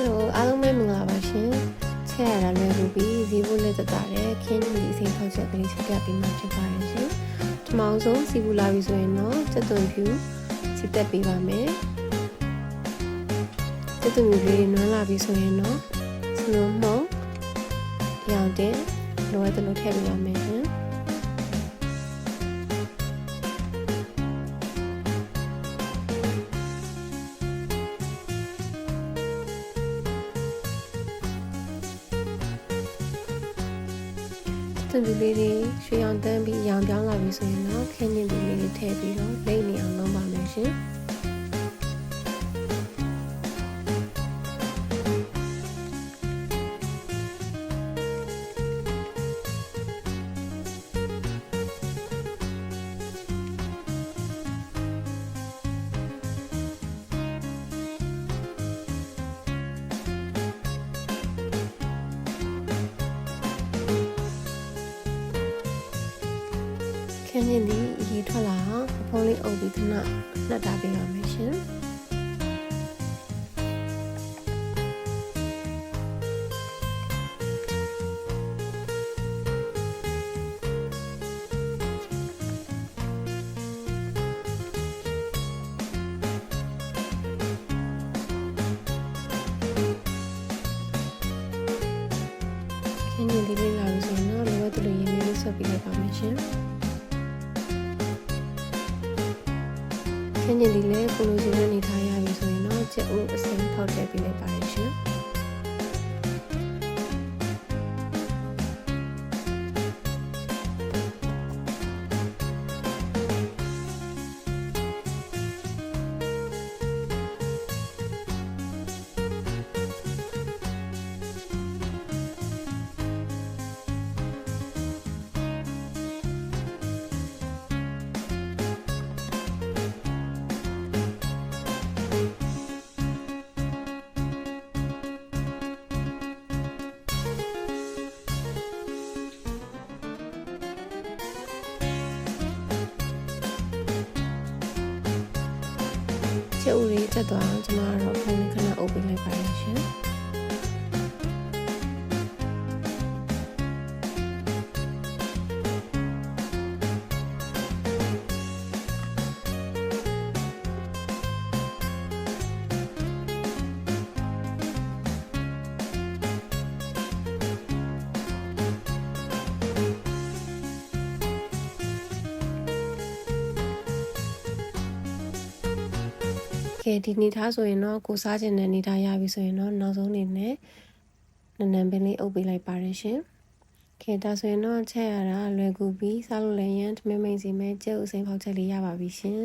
Hello အားလုံးပဲမင်္ဂလာပါရှင်ချက်ရတာလွယ်ကူပြီးဇီဘူးလက်သက်တာတဲ့ခင်းကြီးအစိမ်းထောက်ချက်ကလေးချက်ပြပေးမှဖြစ်ပါတယ်ရှင်ဒီမောင်ဆုံးစီဘူးလာပြီဆိုရင်တော့စက်သွန်ဖြူစစ်သက်ပေးပါမယ်စက်သွန်ဖြူလေးနွမ်းလာပြီဆိုရင်တော့စလုံးမှုံရောင်တဲ့လိုအပ်တယ်လို့ထည့်ပေးပါမယ်ရှင် သွန်ပြလေးတွေရွှေရောင်တန်းပြီးရောင်ပြောင်းလာပြီဆိုရင်တော့ခင်းကျင်ပြလေးတွေထည့်ပြီးတော့လိမ့်နေအောင်လုပ်ပါမယ်ရှင် ခင်းကျင်ဒီရေထွက်လာအောင်အဖုံးလေးအုပ်ပြီးခဏနှက်တာပေးပါမယ်ရှင်ခင်းကျင်ဒီလေးလာပြီဆိုရင်တော့လိုအပ်တယ်လို့ရေလေးလေးဆွတ်ပြီးလိုက်ပါမယ်ရှင် ခင်းကျင်ဒီလေကိုလိုချင်တဲ့နေထားရပြီဆိုရင်တော့ချက်ဦးအစင်ဖောက်ထည့်ပေးလိုက်ပါတယ်ရှင် ချက်ဦးလေးတက်သွားအောင်ကျမကတော့ဖုန်းလေးခဏအုပ်ပေး ကဲဒီနေထားဆိုရင်တော့ကိုစားခြင်းတဲ့နေထားရပြီဆိုရင်တော့နောက်ဆုံးအနေနဲ့နနံပင်လေးအုပ်ပေးလိုက်ပါတယ်ရှင်ကဲဒါဆိုရင်တော့ချက်ရတာလွယ်ကူပြီးစားလို့လည်းရမ်းထမင်းမိန်စီမဲ့ကြက်ဥစိမ်းဖောက်ချက်လေးရပါပြီရှင်